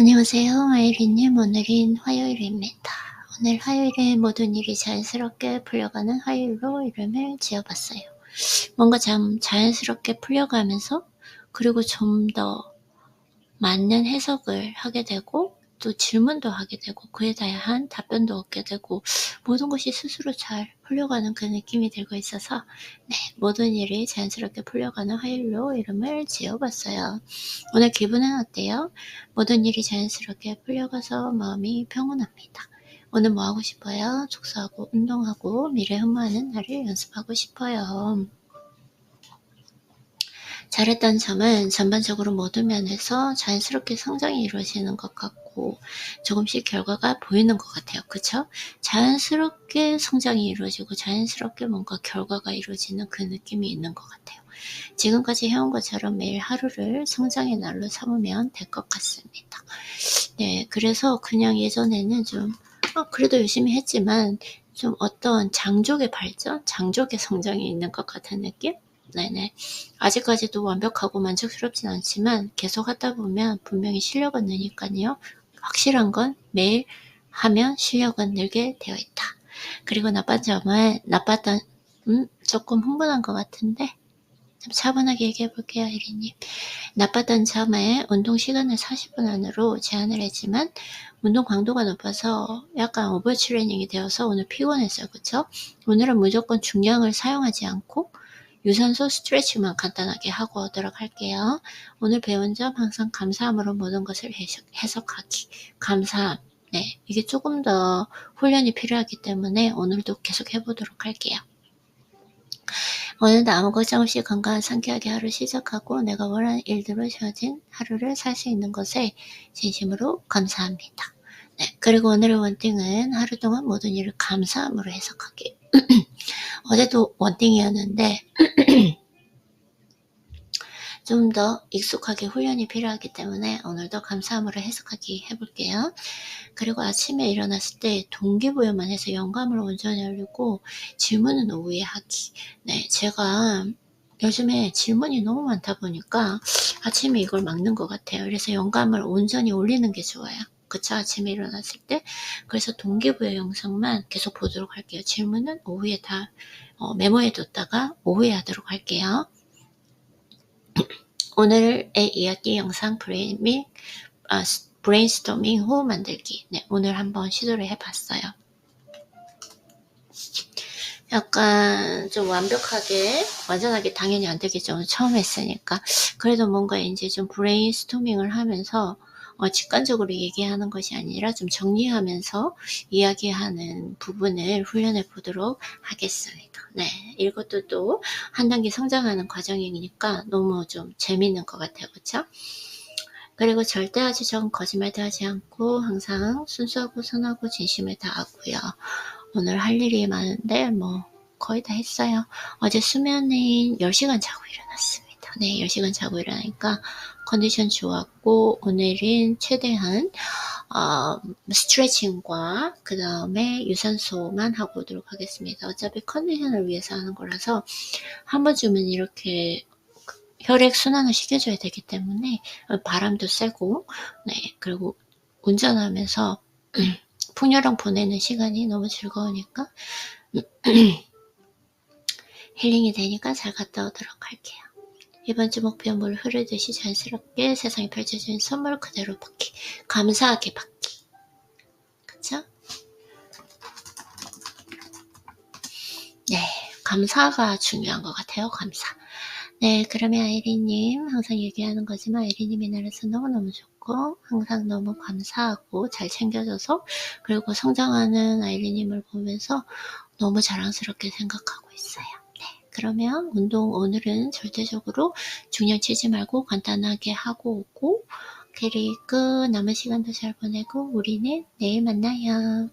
안녕하세요. 아이린님. 오늘은 화요일입니다. 오늘 화요일에 모든 일이 자연스럽게 풀려가는 화요일로 이름을 지어봤어요. 뭔가 참 자연스럽게 풀려가면서 그리고 좀 더 맞는 해석을 하게 되고 또 질문도 하게 되고 그에 대한 답변도 얻게 되고 모든 것이 스스로 잘 풀려가는 그 느낌이 들고 있어서 네, 모든 일이 자연스럽게 풀려가는 화요일로 이름을 지어봤어요. 오늘 기분은 어때요? 모든 일이 자연스럽게 풀려가서 마음이 평온합니다. 오늘 뭐 하고 싶어요? 축소하고 운동하고 미래 흠모하는 날을 연습하고 싶어요. 잘했다는 점은 전반적으로 모든 면에서 자연스럽게 성장이 이루어지는 것 같고 조금씩 결과가 보이는 것 같아요. 그쵸? 자연스럽게 성장이 이루어지고 자연스럽게 뭔가 결과가 이루어지는 그 느낌이 있는 것 같아요. 지금까지 해온 것처럼 매일 하루를 성장의 날로 삼으면 될 것 같습니다. 네, 그래서 그냥 예전에는 좀 어, 그래도 열심히 했지만 좀 어떤 장족의 발전, 장족의 성장이 있는 것 같은 느낌? 네네. 아직까지도 완벽하고 만족스럽진 않지만 계속 하다 보면 분명히 실력은 느니까요. 확실한 건 매일 하면 실력은 늘게 되어 있다. 그리고 나쁜 점은 나빴던 음 조금 흥분한 것 같은데 좀 차분하게 얘기해 볼게요, 혜리님. 나빴던 점에 운동 시간을 40분 안으로 제한을 했지만 운동 강도가 높아서 약간 오버 트레이닝이 되어서 오늘 피곤했어요. 그쵸? 오늘은 무조건 중량을 사용하지 않고 유산소 스트레칭만 간단하게 하고 오도록 할게요. 오늘 배운 점 항상 감사함으로 모든 것을 해석하기. 감사함. 네, 이게 조금 더 훈련이 필요하기 때문에 오늘도 계속 해보도록 할게요. 오늘도 아무 걱정 없이 건강한 상쾌하게 하루 시작하고 내가 원하는 일대로 쉬어진 하루를 살 수 있는 것에 진심으로 감사합니다. 네, 그리고 오늘의 원띵은 하루 동안 모든 일을 감사함으로 해석하기. 어제도 원띵이었는데 좀 더 익숙하게 훈련이 필요하기 때문에 오늘도 감사함으로 해석하기 해볼게요. 그리고 아침에 일어났을 때 동기부여만 해서 영감을 온전히 하려고 질문은 오후에 하기. 네, 제가 요즘에 질문이 너무 많다 보니까 아침에 이걸 막는 것 같아요. 그래서 영감을 온전히 올리는 게 좋아요. 그쵸? 아침에 일어났을 때. 그래서 동기부여 영상만 계속 보도록 할게요. 질문은 오후에 다 어, 메모해 뒀다가 오후에 하도록 할게요. 오늘의 이야기 영상 브레인밍, 아, 브레인스토밍 후 만들기. 네, 오늘 한번 시도를 해봤어요. 약간 좀 완벽하게, 완전하게 당연히 안 되겠죠. 처음 했으니까. 그래도 뭔가 이제 좀 브레인스토밍을 하면서 어, 직관적으로 얘기하는 것이 아니라 좀 정리하면서 이야기하는 부분을 훈련해 보도록 하겠습니다. 네, 이것도 또 한 단계 성장하는 과정이니까 너무 좀 재밌는 것 같아요. 그렇죠? 그리고 절대 하지 전 거짓말도 하지 않고 항상 순수하고 선하고 진심을 다하고요. 오늘 할 일이 많은데 뭐 거의 다 했어요. 어제 수면은 10시간 자고 일어났습니다. 네, 10시간 자고 일어나니까 컨디션 좋았고 오늘은 최대한 어, 스트레칭과 그 다음에 유산소만 하고 오도록 하겠습니다. 어차피 컨디션을 위해서 하는 거라서 한 번쯤은 이렇게 혈액 순환을 시켜줘야 되기 때문에 바람도 쐬고 네 그리고 운전하면서 풍요랑 보내는 시간이 너무 즐거우니까 힐링이 되니까 잘 갔다 오도록 할게요. 이번 주 목표 물 흐르듯이 자연스럽게 세상에 펼쳐진 선물 그대로 받기. 감사하게 받기. 그쵸? 네, 감사가 중요한 것 같아요. 감사. 네, 그러면 아이리님 항상 얘기하는 거지만 아이리님이 나라서 너무너무 좋고 항상 너무 감사하고 잘 챙겨줘서 그리고 성장하는 아이리님을 보면서 너무 자랑스럽게 생각하고 있어요. 그러면 운동 오늘은 절대적으로 중량 치지 말고 간단하게 하고 오고 그리고 남은 시간도 잘 보내고 우리는 내일 만나요.